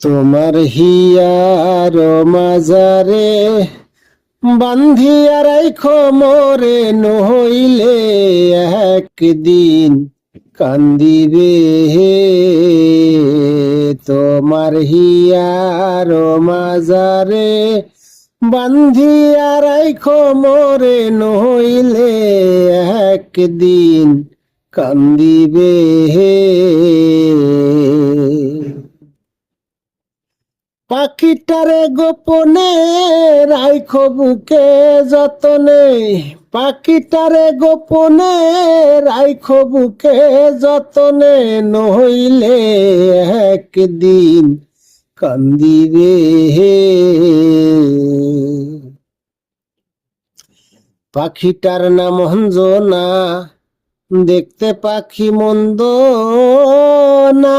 তোমার হিয়ার মাজারে বান্ধিয়া রাইখো মোরে, নইলে একদিন কান্দিবে তোমার হিয়ার মাজারে বান্ধিয়া রাইখো মোরে, নইলে একদিন কান্দিবে পাখিটারে গোপনে রাইখো বুকে যতনে। পাখিটারে গোপনে রাইখো বুকে যতনে, নইলে একদিন কান্দিবে পাখিটার নাম অঞ্জনা, দেখতে পাখি মন্দ না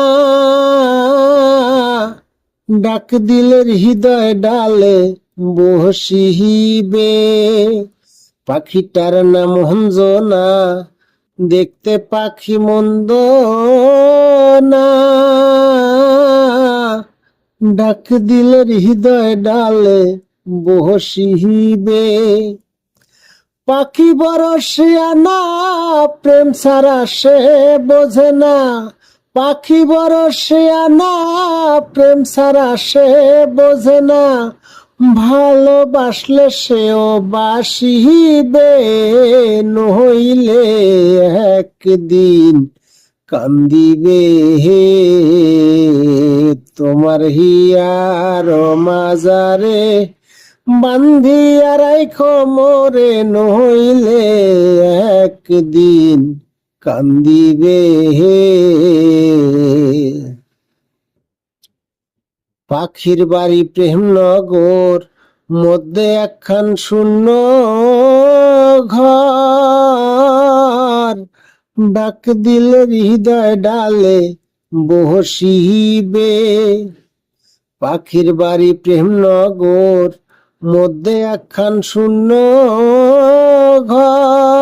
ডাক দিলের হৃদয় ডালে বসিবে পাখিটার নাম অঞ্জনা, দেখতে পাখি মন্দ না ডাক দিলের হৃদয় ডালে বসিবে পাখি বড় শিয়ানা প্রেম সারা সে বোঝে না। পাখি বড় শিয়ানা প্রেম সারা সে বোঝে না। ভালোবাসলে সেও বাসিবে নইলে একদিন কান্দিবে হে তোমার হিয়ার মাজারে বান্ধিয়া রাইখো মোরে, নইলে একদিন কান্দিবে পাখির বাড়ি প্রেমনগর, মধ্যে একখান শূন্য ঘর। ডাক দিলে হৃদয় ডালে বসিবে পাখির বাড়ি প্রেমনগর, মধ্যে একখান শূন্য ঘর।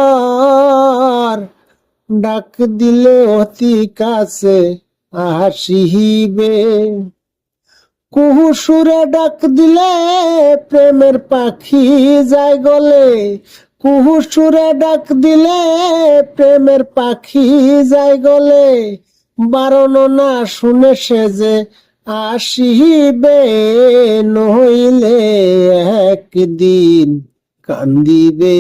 ডাক দিলে অতি কাছে আসিবে। কুহু সুরে ডাক দিলে প্রেমের পাখি যায় গলে। কুহু সুরে ডাক দিলে প্রেমের পাখি যায় গলে। বারণ না শুনে সে যে আসিবে, নইলে একদিন কান্দিবে।